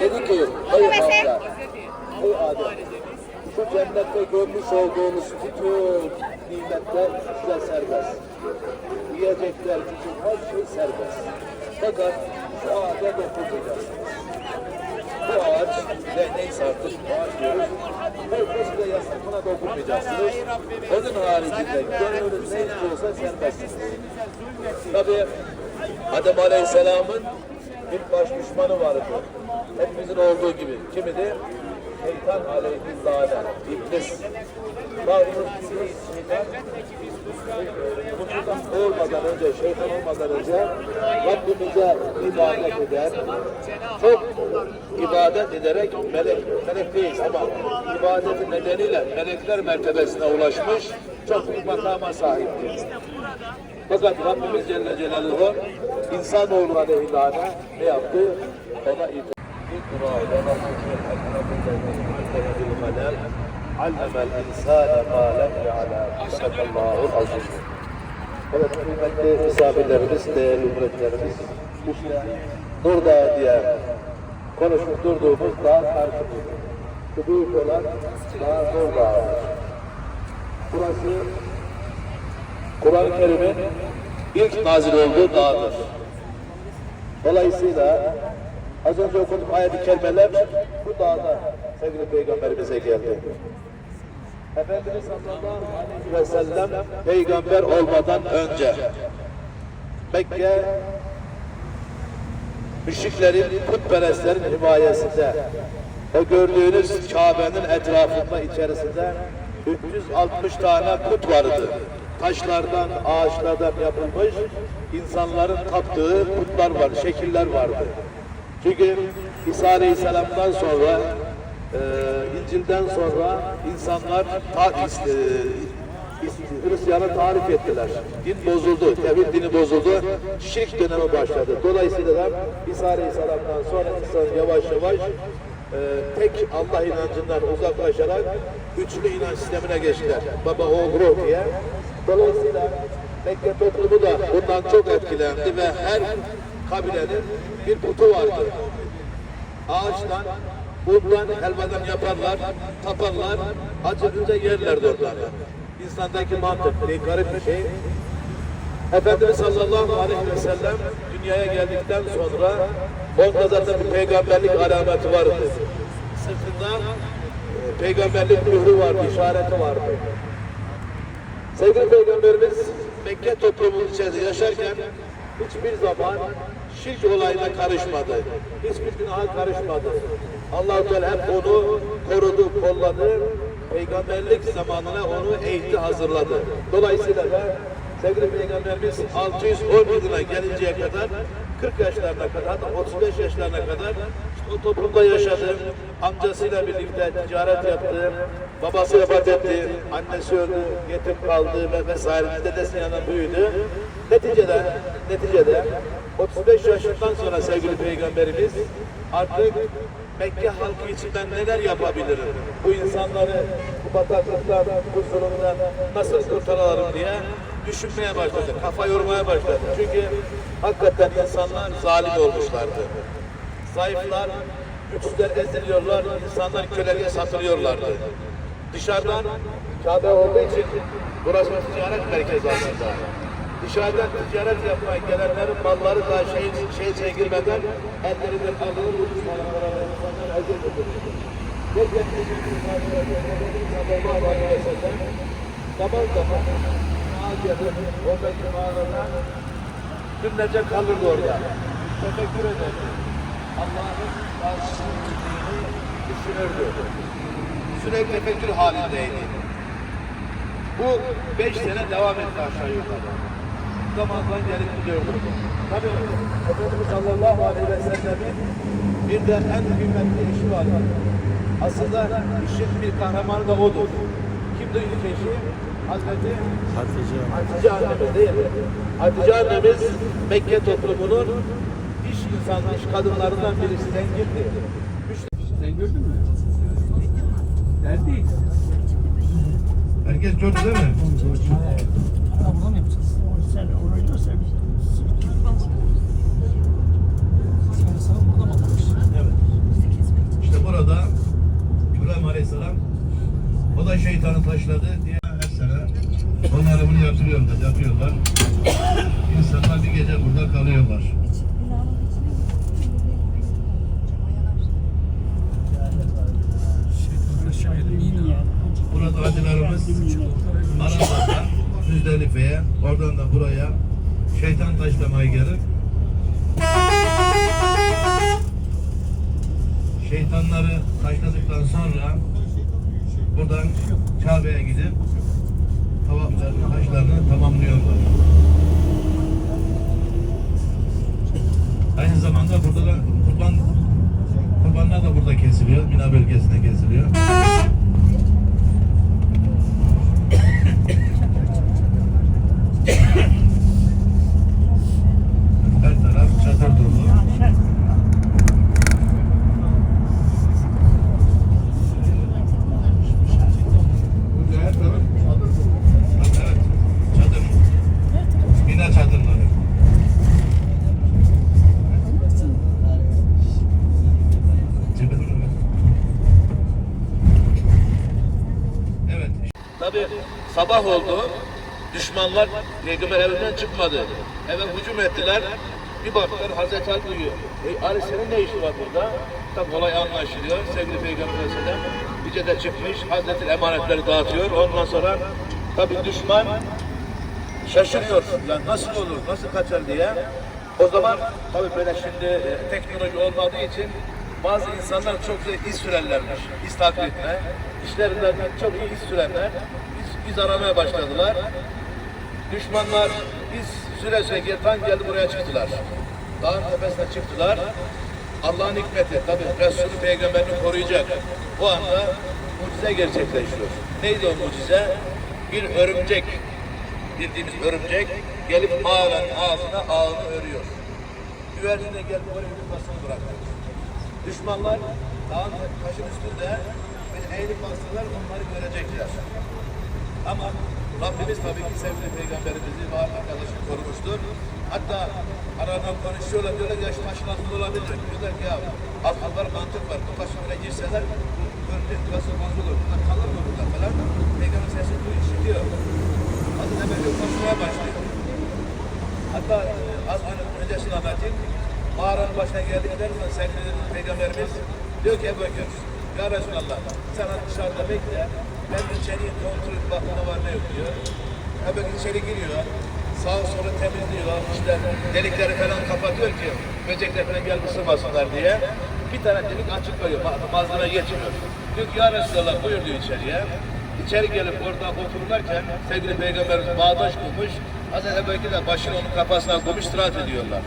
Dedi ki, ey Hamza, ey Adem, şu cennette görmüş olduğunuz bütün nimetler size serbest. Yiyecekler, bütün her şey serbest. Fakat şu ağaca dokunmayacaksınız. Bu ağaç, ne, neyse artık ağaç diyoruz. Herkes de yastıkına dokunmayacaksınız. Onun haricinde gönlünüz ne istiyorsa serbestsiniz. Tabii Adem Aleyhisselam'ın bir baş düşmanı vardı. Hepimizin olduğu gibi. Kimidi? Şeytan aleyhisselam, iblis. Bazımız iblis, şeytan, olmadan önce, şeytan olmadan önce Rabbimize ibadet eder. Çok ibadet ederek melek, melek değiliz ama ibadetin nedeniyle melekler mertebesine ulaşmış çok bir makama sahiptir. Fakat Rabbimiz Celle Celaluhu insanoğlu aleyhillâne ne yaptı? Ona ve rahmetel allemel insâne mâ lem ya'lem. Sadakallâhul azim. Evet kıymetli misafirlerimiz, değerli üretlerimiz, işte Dağı diye konuşup durduğumuz dağ karşımızda. Şu büyük olan Dağ Nur Dağı. Burası Kur'an-ı Kerim'in ilk nazil olduğu dağdır. Dolayısıyla az önce okuduğum ayet-i kerimeler bu dağda sevgili peygamberimize geldi. Efendimiz sallallahu aleyhi ve sellem peygamber olmadan önce Mekke müşriklerin, putperestlerin himayesinde o gördüğünüz Kabe'nin etrafında içerisinde 360 tane put vardı. Taşlardan, ağaçlardan yapılmış insanların taptığı putlar var, şekiller vardı. Çünkü İsa Aleyhisselam'dan sonra e, İncil'den sonra insanlar ta, e, is- Hristiyanı tarif ettiler. Din bozuldu, tevhid dini bozuldu, şirk dönemi başladı. Dolayısıyla da İsa Aleyhisselam'dan sonra insan yavaş yavaş e, tek Allah inancından uzaklaşarak üçlü inanç sistemine geçtiler. Baba, oğul, ruh diye. Dolayısıyla Mekke toplumu da bundan çok etkilendi ve her kabilenin bir putu vardı ağaçtan, bundan, helvadan yaparlar, taparlar, acıkınca yerlerdi onları. İnsandaki mantık, bir garip bir şey. Efendimiz sallallahu aleyhi ve sellem dünyaya geldikten sonra onda zaten bir peygamberlik alameti vardı. Sırtında e, peygamberlik mührü vardı, işareti vardı. Sevgili Peygamberimiz Mekke toplumunun içerisinde yaşarken hiçbir zaman şirk olayına karışmadı. Hiçbir günaha karışmadı. Allah-u Teala hep onu korudu, kolladı. Peygamberlik zamanına onu eğitti, hazırladı. Dolayısıyla da sevgili Peygamberimiz 610 yılına gelinceye kadar 40 yaşlarına kadar, hatta 35 yaşlarına kadar o toplumda yaşadı. Amcasıyla birlikte ticaret yaptı. Babası vefat etti. Annesi öldü. Yetim kaldı ve vesaire. Dedesinin yanında büyüdü. Neticede, neticede 35 yaşından sonra sevgili Peygamberimiz artık Mekke halkı için ben neler yapabilirim? Bu insanları bu bataklıktan, bu zulümden nasıl kurtaralım diye düşünmeye başladı. Kafa yormaya başladı. Çünkü hakikaten insanlar zalim olmuşlardı. Zayıflar, güçsüzler eziliyorlar, insanlar köleliğe satılıyorlardı. Dışarıdan Kabe olduğu için burası ticaret merkezi aslında. Dışarıdan ticaret yapmaya gelenlerin malları da şey, şey çekilmeden ellerinden alınır, Müslümanlara ve insanlar sallallahu aleyhi ve günlerce kalırdı orada. Tefekkür ederdi. Allah'ın karşısını düşünürdü. Sürekli tefekkür halindeydi. Bu beş sene devam etti aşağı yukarı. Zamandan gelip gidiyordu. Tabii Efendimiz sallallahu aleyhi ve sellemin bir de en kıymetli eşi var. Aslında işin bir kahramanı da odur. Kimdir ilk eşi? Hazreti Hatice. Hatice annemiz değil mi? Hatice annemiz Mekke toplumunun iş insanmış kadınlarından birisi zengindi. Üç... Sen gördün mü? Derdeyiz. Herkes çok değil mi? Ha, burada mı yapacağız? Sen orayı da sevmişsin. İşte burada İbrahim Aleyhisselam o da şeytanı taşladı diye her sene onları bunu yatırıyorlar, yatıyorlar. İnsanlar bir gece burada kalıyorlar. Burada hacılarımız Arafat'tan Müzdelife'ye, oradan da buraya şeytan taşlamaya şeytanları taşladıktan sonra buradan Kabe'ye gidip tavaflarını, haçlarını tamamlıyorlar. Aynı zamanda burada da kurban kurbanlar da burada kesiliyor. Mina bölgesinde kesiliyor. Tabi sabah oldu. Düşmanlar peygamber evinden çıkmadı. Eve hücum ettiler. Bir baktılar Hazreti Ali uyuyor. E, Ali senin ne işin var burada? Tabi olay anlaşılıyor. Sevgili Peygamber Aleyhisselam gece de çıkmış. Hazreti emanetleri dağıtıyor. Ondan sonra tabi düşman şaşırıyor. Ya nasıl olur, nasıl kaçar diye. O zaman tabii böyle şimdi e, teknoloji olmadığı için bazı insanlar çok güzel iz sürerlermiş. İz etme. İşlerinden çok iyi iz sürenler iz, iz aramaya başladılar. Düşmanlar iz süre süre tam geldi buraya çıktılar. Dağın tepesine çıktılar. Allah'ın hikmeti tabi Resulü peygamberini koruyacak. O anda mucize gerçekleşiyor. Neydi o mucize? Bir örümcek bildiğimiz örümcek gelip mağaranın ağzına ağını örüyor. Güvercine gelip oraya yumurtasını bırakıyor. Düşmanlar dağın taşın üstünde bir eğilip baksalar onları görecekler. Ama Rabbimiz tabii ki sevgili peygamberimizi ve arkadaşı korumuştur. Hatta aradan konuşuyorlar diyorlar ya şu taş nasıl olabilir? Diyorlar ki ya var mantık var. Bu taşı buraya girseler bu örümcek nasıl bozulur? Bunlar kalır mı burada falan? Peygamber sesi bu işitiyor. Hazreti Ebubekir konuşmaya başlıyor. Hatta e, az önce öncesini anlatayım. Mağaranın başına geldikleri zaman sevgili Peygamberimiz diyor ki Ebu Bekir, Ya Resulallah hadi dışarıda bekle. Ben içeriye kontrol edip bakın ne var ne yok diyor. Ebu Bekir içeri giriyor. Sağa sola temizliyor. İşte delikleri falan kapatıyor ki böcekler falan gelip ısırmasınlar diye. Bir tane delik açık koyuyor. ma- Malzeme geçmiyor. Diyor ki ya Resulallah buyur diyor içeriye. İçeri gelip orada otururlarken sevgili peygamberimiz bağdaş kurmuş. Hazreti Ebu Bekir de başını onun kafasına koymuş istirahat ediyorlar.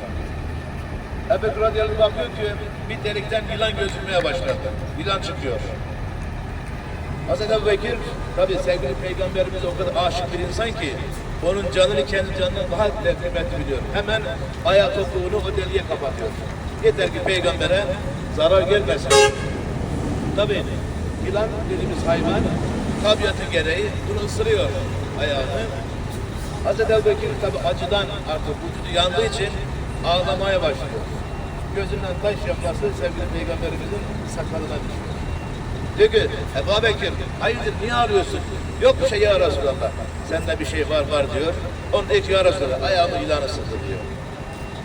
Bekir radıyallahu bakıyor ki bir delikten yılan gözükmeye başladı. Yılan çıkıyor. Hazreti Ebu Bekir tabi sevgili peygamberimiz o kadar aşık bir insan ki onun canını kendi canından daha kıymetli biliyor. Hemen ayağı topuğunu o deliğe kapatıyor. Yeter ki peygambere zarar gelmesin. Tabi yılan dediğimiz hayvan tabiatı gereği bunu ısırıyor ayağını. Hazreti Ebu Bekir tabi acıdan artık vücudu yandığı için ağlamaya başlıyor. Gözünden taş yapması sevgili peygamberimizin sakalına düşüyor. Diyor ki Ebu Bekir hayırdır niye ağlıyorsun? Yok bir şey ya Resulallah. Sende bir şey var var diyor. Onun diyor ki ya Resulallah ayağımı yılan ısırdı diyor.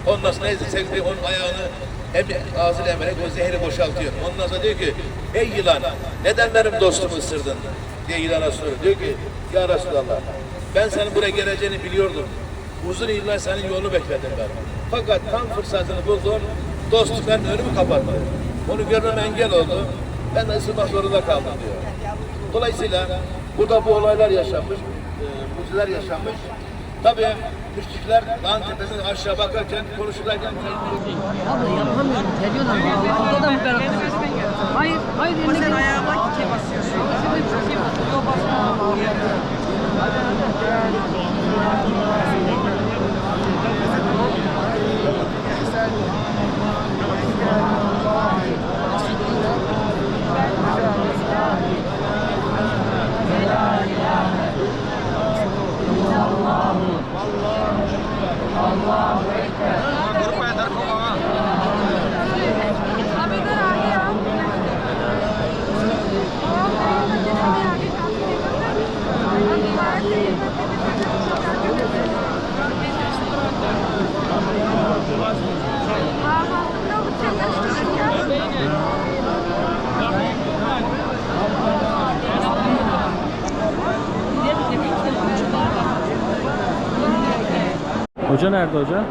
Ondan sonra neyse sevgili onun ayağını hem ağzıyla emerek o zehri boşaltıyor. Ondan sonra diyor ki ey yılan neden benim dostumu ısırdın? diye yılana soruyor. Diyor ki ya Resulallah ben senin buraya geleceğini biliyordum. Uzun yıllar senin yolunu bekledim ben. Fakat tam fırsatını buldum. Dostlukların önümü kapattı. Onu görmem engel oldu. Ben de ısırmak zorunda kaldım diyor. Dolayısıyla burada bu olaylar yaşanmış, e, mucizeler yaşanmış. Tabii müşrikler dağın tepesine aşağı bakarken, konuşurlarken Abla yapamıyorum. Geliyorlar vallahi. Burada da mı ben Hayır, hayır. Ama sen ayağıma ikiye basıyorsun. Yok Hoca nerede hoca?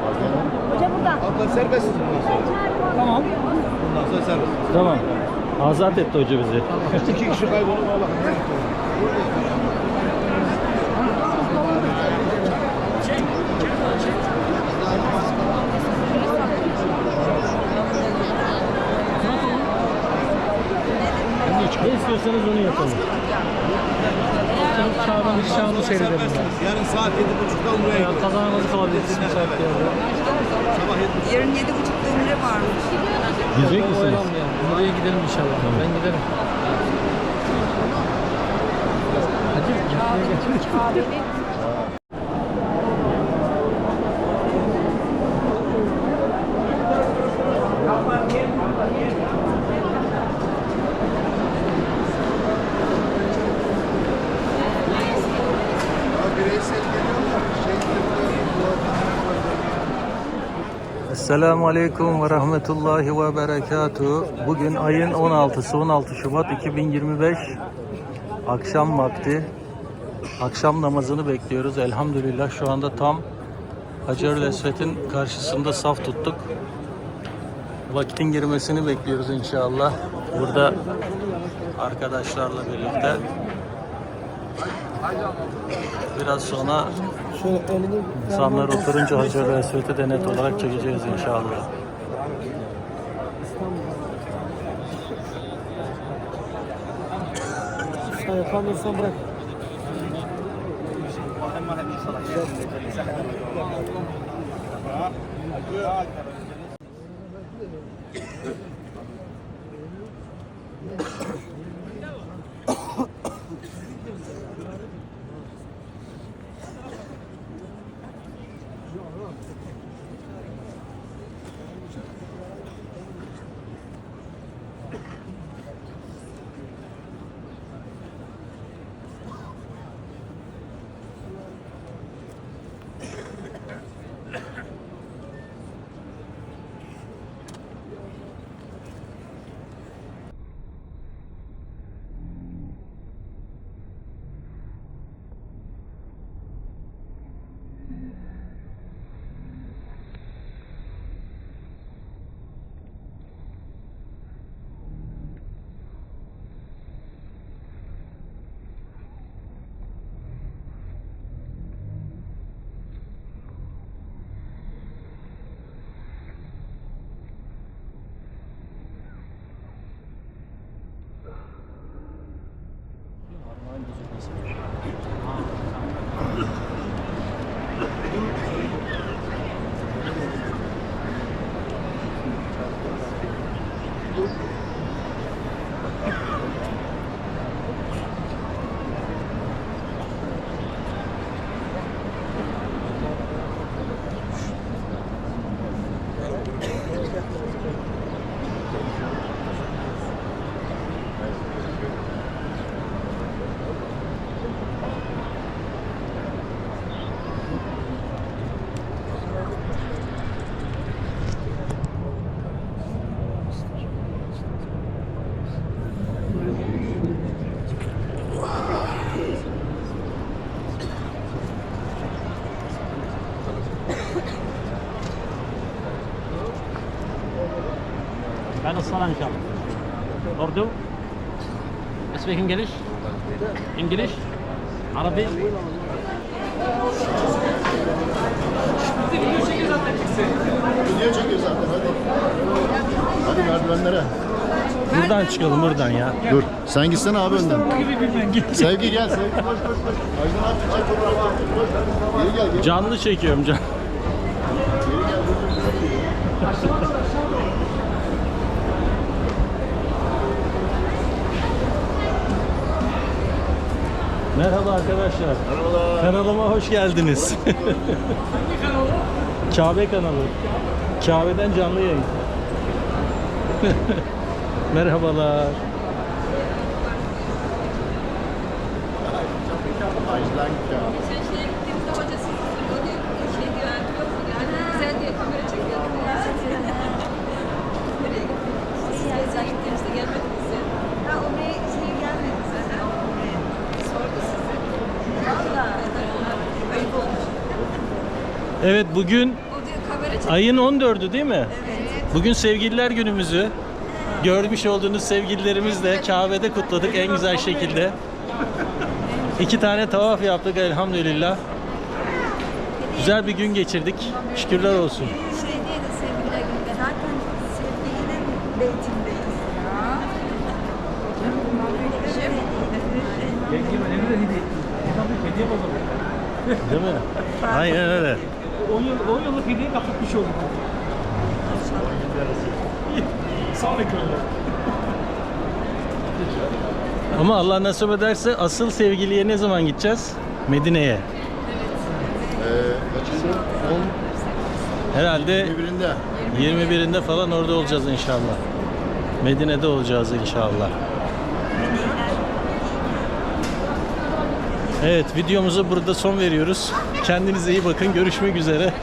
Abla serbestsiz bundan sonra. Tamam. Bundan sonra serbest. Tamam. Azat etti hoca bizi. İki kişi kaybolup Allah'ım. Ne istiyorsanız onu yapalım. Şaban Şaban'ı seyredelim. Yarın saat yedi buçukta buraya gidiyoruz. Kaza namazı kalabiliriz bir saat yerde. Sabah Yarın yedi buçukta Ümre varmış. Gidecek misiniz? Oraya gidelim inşallah. Ben giderim. Esselamu Aleyküm ve Rahmetullahi ve Berekatuhu. Bugün ayın 16'sı 16 Şubat 2025 akşam vakti. Akşam namazını bekliyoruz. Elhamdülillah şu anda tam Hacer-ül Esved'in karşısında saf tuttuk. Vakitin girmesini bekliyoruz inşallah. Burada arkadaşlarla birlikte. Biraz sonra Şöyle elini... İnsanlar oturunca Hacer ve Esvet'i de net olarak çekeceğiz inşallah. Yapamıyorsan bırak. الصلاة إن شاء الله. أردو. Speak English. English. عربي. Video çekiyor zaten hadi. Hadi merdivenlere. Buradan çıkalım buradan ya. Dur. Sen gitsene abi önden. Sevgi gel. Sevgi koş koş koş. Aydın abi çek fotoğrafı. Koş. Geri gel. Geri. Canlı çekiyorum can. Merhaba arkadaşlar. Merhabalar. Kanalıma hoş geldiniz. Kabe kanalı. Kabe'den canlı yayın. Merhabalar. Aydın ya. Sen şeye gittiğimizde hoca sizi o diyor ki şey diyor yok mu yani güzel diye kamera çekiyor. Nereye gittiniz? Siz sen gittiğimizde gelmediniz ya. Ha oraya şey gelmedi zaten. Oraya sordu sizi. Valla. Ayıp olmuş. Evet bugün ayın 14'ü değil mi? Evet. Bugün sevgililer günümüzü görmüş olduğunuz sevgililerimizle Kabe'de kutladık en güzel şekilde. İki tane tavaf yaptık elhamdülillah. Güzel bir gün geçirdik. Şükürler olsun. Şey. Değil mi? Aynen öyle. 10 yıl 10 yıllık hediye kapatmış olduk. Sağlık öyle. Ama Allah nasip ederse asıl sevgiliye ne zaman gideceğiz? Medine'ye. Ee, kaçıncı? 10 Herhalde 21'inde. 21'inde falan orada olacağız inşallah. Medine'de olacağız inşallah. Evet videomuzu burada son veriyoruz. Kendinize iyi bakın. Görüşmek üzere.